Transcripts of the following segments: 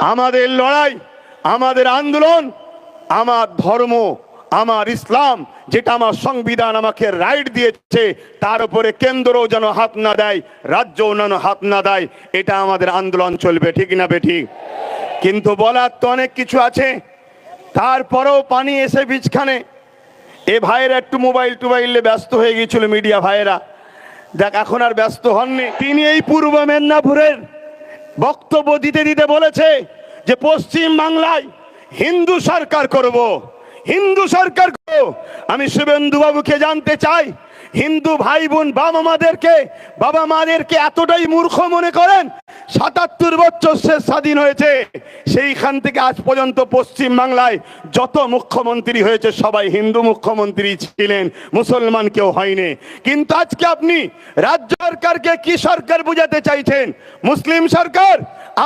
আমাদের লড়াই, আমাদের আন্দোলন, আমার ধর্ম, আমার ইসলাম, যেটা আমার সংবিধান আমাকে রাইট দিয়েছে, তার উপরে কেন্দ্রও যেন হাত না দেয়, রাজ্যও যেন হাত না দেয়, এটা আমাদের আন্দোলন চলবে, ঠিক না বেঠিক কিন্তু বলার তো অনেক কিছু আছে। তারপরেও পানি এসে বীজখানে এ ভাইয়েরা একটু মোবাইল টোবাইলে ব্যস্ত হয়ে গিয়েছিল মিডিয়া ভাইয়েরা। দেখ, এখন আর ব্যস্ত হননি। তিনি এই পূর্ব মেদিনীপুরের বক্তব্য দিতে দিতে বলেছে যে পশ্চিম বাংলায় হিন্দু সরকার করব। হিন্দু সরকার করব। আমি শুভেন্দু বাবুকে জানতে চাই হিন্দু ভাই বোন বাবা মাদেরকে বাবা মাদেরকে এতটাই মূর্খ মনে করেন, সাতাত্তর বছর সে স্বাধীন হয়েছে। সেইখান থেকে আজ পর্যন্ত পশ্চিম বাংলায় যত মুখ্যমন্ত্রী হয়েছে, সবাই হিন্দু মুখ্যমন্ত্রী ছিলেন, মুসলমান কেউ হয়নি। কিন্তু আজকে আপনি রাজ্য সরকারকে কি সরকার বুঝাতে চাইছেন? মুসলিম সরকার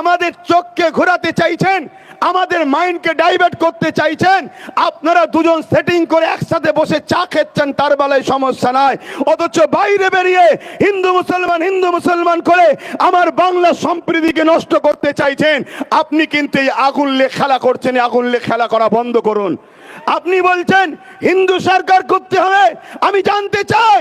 আমাদের চোখকে ঘোরাতে চাইছেন, আমাদের মাইন্ডকে ডাইভার্ট করতে চাইছেন, আপনারা দুজন সেটিং করে একসাথে বসে চা খেচ্ছেন, তার বেলায় সমস্যা নাই। অথচ বাইরে বেরিয়ে হিন্দু মুসলমান হিন্দু মুসলমান করে আমার বাংলা সম্প্রীতিকে নষ্ট করতে চাইছেন। আপনি কিন্তু এই আগুন লে খেলা করছেন আগুন লে খেলা করা বন্ধ করুন। আপনি বলছেন, হিন্দু সরকার করতে হবে, আমি জানতে চাই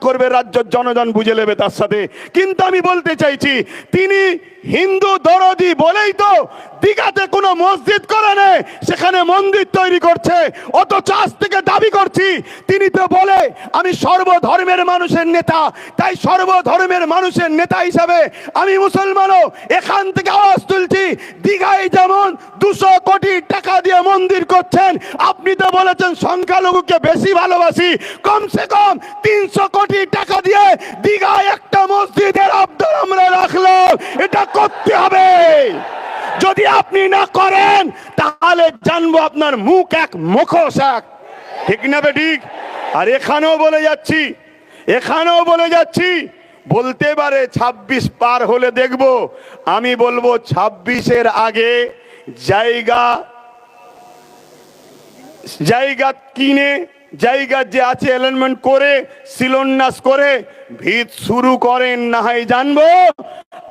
করবে রাজ্যের জনগণ বুঝে নেবে তার সাথে। কিন্তু আমি বলতে চাইছি তিনি হিন্দু দরদি বলেই তো দীঘাতে কোনো মসজিদ করে নেই, সেখানে মন্দির তৈরি করছে। অত চাষ থেকে দাবি করছি, তিনি তো বলে, আমি সর্বধর্মের মানুষের নেতা, তাই সর্বধর্মের মানুষের নেতা হিসাবে আমি মুসলমানও। এখান থেকে আওয়াজ তুলছি, দীঘায় যেমন দুশো কোটি টাকা দিয়ে মন্দির করছেন, আপনি তো বলেছেন সংখ্যালঘুকে বেশি ভালোবাসি, কমসে কম তিনশো কোটি টাকা দিয়ে দীঘায় একটা মসজিদের আবদার আমরা রাখলাম। এটা করতে হবে। যদি আপনি না করেন, তাহলে জানব আপনার মুখ এক মুখোশ এক। ঠিক না ঠিক? আর এখানেও বলে যাচ্ছি, এখানেও বলে যাচ্ছি, বলতে পারে ২৬ পার হলে দেখব। আমি বলব ছাব্বিশের আগে জায়গা জায়গা কিনে জায়গা যে আছে অ্যালাইনমেন্ট করে শিলন্যাস করে ভিত শুরু করেন না হয় জানব।